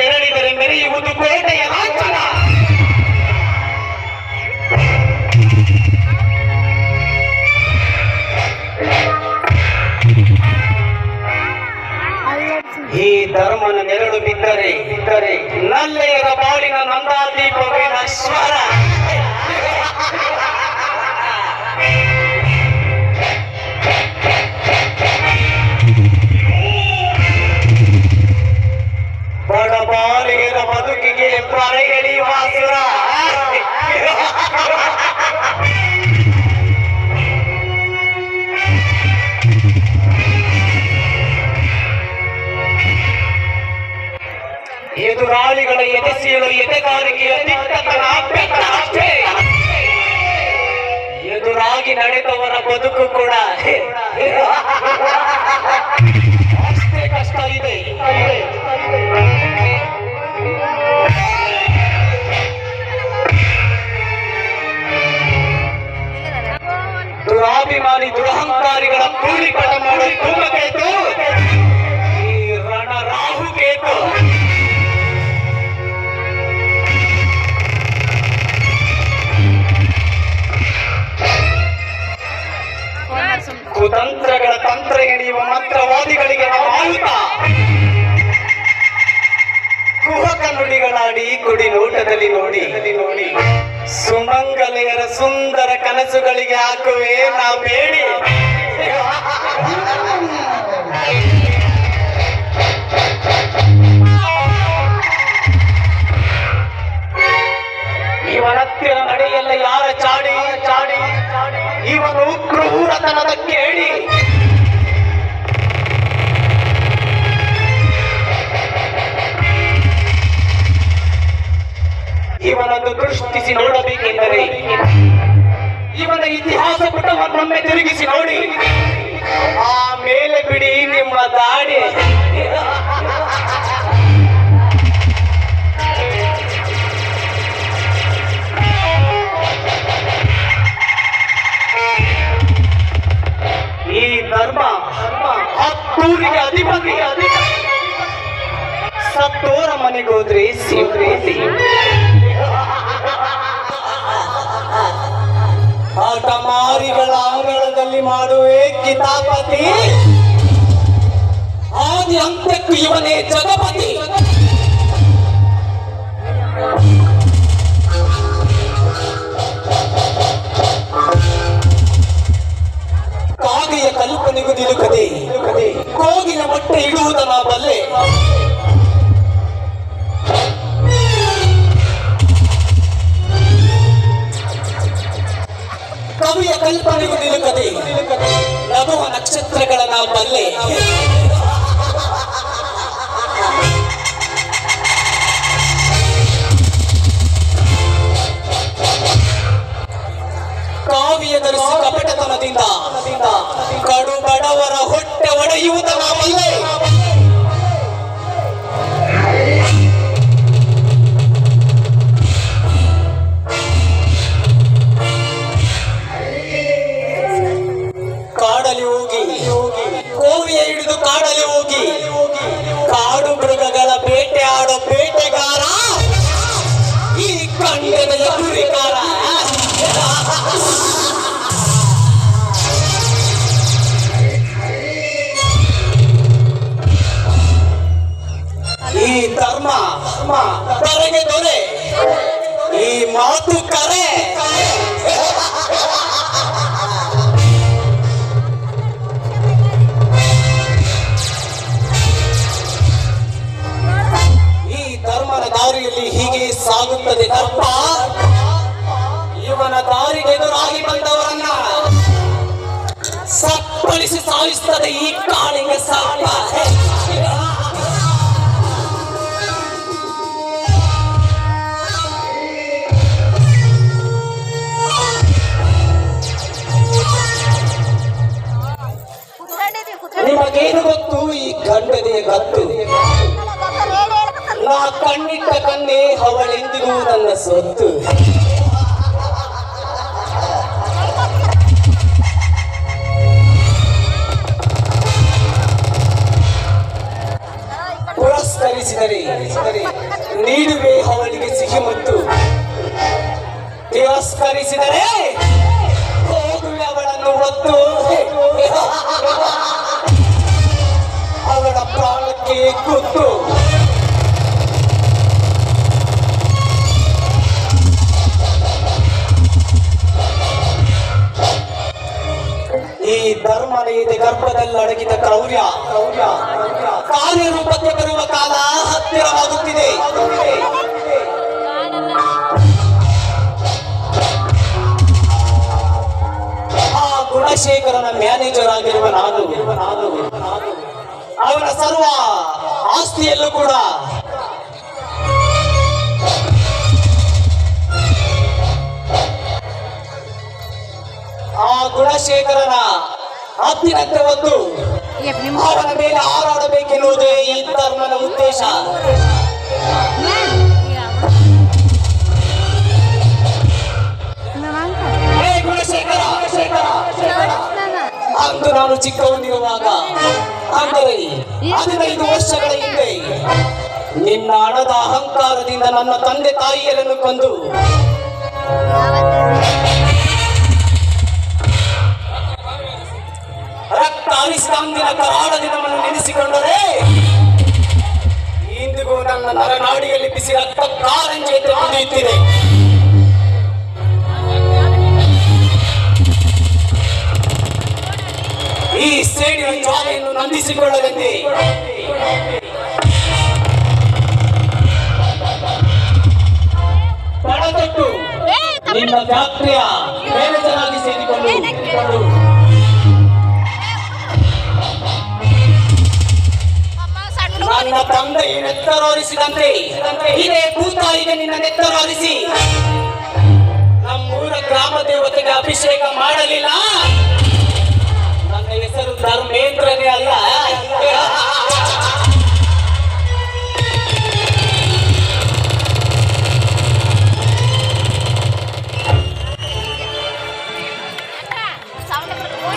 ನಡೆಯುವುದು ಕೋಟೆಯ ಲಾಂಛನ. ಈ ಧರ್ಮನ ನೆರಳು ಬಿದ್ದರೆ ಬಿದ್ದರೆ ನಲ್ಲೆಯರ ಬಾಳಿನ ನಂದಾದೀಪ ಸ್ವರ ಎದುರಾಳಿಗಳ ಎದೆಸೀಳು ಎದೆಗಾರಿಕೆಯ ದಿಟ್ಟತನ ಎದುರಾಗಿ ನಡೆದವರ ಬದುಕು ಕೂಡ ಕುತಂತ್ರಗಳ ತಂತ್ರ ಎಣಿಯುವ ಮಂತ್ರವಾದಿಗಳಿಗೆ ನಾವು ಆಯುಧ. ಕುಹಕ ನುಡಿಗಳಾಡಿ ಕುಡಿ ನೋಟದಲ್ಲಿ ನೋಡಿ. ನೋಡಿ ಸುಮಂಗಲೆಯರ ಸುಂದರ ಕನಸುಗಳಿಗೆ ಹಾಕುವೆ ನಾ ಬೇಡಿ ದೃಷ್ಟಿಸಿ ನೋಡಬೇಕೆಂದರೆ ಇವನ ಇತಿಹಾಸ ಪುಟವನ್ನೊಮ್ಮೆ ತಿರುಗಿಸಿ ನೋಡಿ. ಆ ಮೇಲೆ ಬಿಡಿ ನಿಮ್ಮ ದಾಡಿ. ಈ ಧರ್ಮ ಹತ್ತೂರಿಗೆ ಅಧಿಪತಿ. ಸತ್ತೋರ ಮನೆಗೋದ್ರೆ ಸಿಂಪ್ರೀತಿ ಆಟಮಾರಿಗಳ ಅಂಗಳದಲ್ಲಿ ಮಾಡುವೆ ಕಿತಾಪತಿ. ಆದಿ ಅಂತ್ಯಕ್ಕೂ ಇವನೇ ಜಗಪತಿ ಕವಿಯ ಕಲ್ಪನೆಗೂ ನಿಲುಕದೆ. ನಗುವ ನಕ್ಷತ್ರಗಳನ್ನ ಬಲ್ಲೆ. ಕಾವ್ಯ ಧರಿಸಿ ಕಪಟತನದಿಂದ ಕಡು ಬಡವರ ಹೊಟ್ಟೆ ಒಡೆಯುವುದನ್ನ ಬಲ್ಲೆ. ಮಾತು ಕರೆ? ಈ ಧರ್ಮದ ದಾರಿಯಲ್ಲಿ ಹೀಗೆ ಸಾಗುತ್ತದೆ ದರ್ಪ ಇವನ ದಾರಿಗೆ ಎದುರಾಗಿ ಬಂದವರನ್ನ ಸಪ್ಪಳಿಸಿ ಸಾಯಿಸುತ್ತದೆ ಈ ಕಾಳಿಗೆ ಸಾಪ. ಅವಳೆಂದಿಗೂ ನನ್ನ ಸೊತ್ತು. ಪುರಸ್ಕರಿಸಿದರೆ ನೀಡುವೆ ಅವಳಿಗೆ ಸಿಹಿ ಮತ್ತು. ತಿರಸ್ಕರಿಸಿದರೆ ಹೋಗುವೆ ಅವಳನ್ನು ಒತ್ತು ಅವಳ ಪ್ರಾಣಕ್ಕೆ ಕುತ್ತು. ಗರ್ಭದಲ್ಲಿ ಅಡಗಿದ ಕ್ರೌರ್ಯ. ಕಾರ್ಯರೂಪಕ್ಕೆ ಬರುವ ಕಾಲ ಹತ್ತಿರವಾಗುತ್ತಿದೆ. ಆ ಗುಣಶೇಖರನ ಮ್ಯಾನೇಜರ್ ಆಗಿರುವ ನಾನು. ಅವನ ಸರ್ವ ಆಸ್ತಿಯಲ್ಲೂ ಕೂಡ ಆ ಗುಣಶೇಖರನ ಹತ್ತಿನಂತೆ ಒಂದು ಅವನ ಮೇಲೆ ಹಾರಾಡಬೇಕೆನ್ನುವುದೇ ಈ ಧರ್ಮದ ಉದ್ದೇಶ. ಅಂದು ನಾನು ಚಿಕ್ಕವನಿರುವಾಗ ಅಂದರೆ ಹದಿನೈದು ವರ್ಷಗಳ ಹಿಂದೆ ನಿನ್ನ ಹಣದ ಅಹಂಕಾರದಿಂದ ನನ್ನ ತಂದೆ ತಾಯಿಯರನ್ನು ಕೊಂದು ರಕ್ತ ಹರಿಸಿದ ಅಂದಿನ ನಮ್ಮನ್ನು ದಿನವನ್ನು ನೆನೆಸಿಕೊಂಡರೆ ಇಂದಿಗೂ ನನ್ನ ನರನಾಡಿಯಲ್ಲಿ ಬಿಸಿ ರಕ್ತ ಕಾರಂಜಿಯಂತೆ ಕುದಿಯುತ್ತಿದೆ ಈ ಸೇಡಿನ ಜ್ವಾಲೆಯನ್ನು ನಂದಿಸಿಕೊಳ್ಳದಂತೆ. ಪಣತೊಟ್ಟು ನಿಮ್ಮ ಫ್ಯಾಕ್ಟರಿಯ ಮ್ಯಾನೇಜರ್ ಆಗಿ ಸೇರಿಕೊಂಡು. ನಿನ್ನ ತಂದೆ ನೆತ್ತರೋರಿಸಿದಂತೆ ಇದೇ ಭೂತಾಯಿಗೆ ನಿನ್ನ ನೆತ್ತರೋರಿಸಿ. ನಮ್ಮೂರ ಗ್ರಾಮ ದೇವತೆಗೆ ಅಭಿಷೇಕ ಮಾಡಲಿಲ್ಲ. ನನ್ನ ಹೆಸರು ಧರ್ಮೇ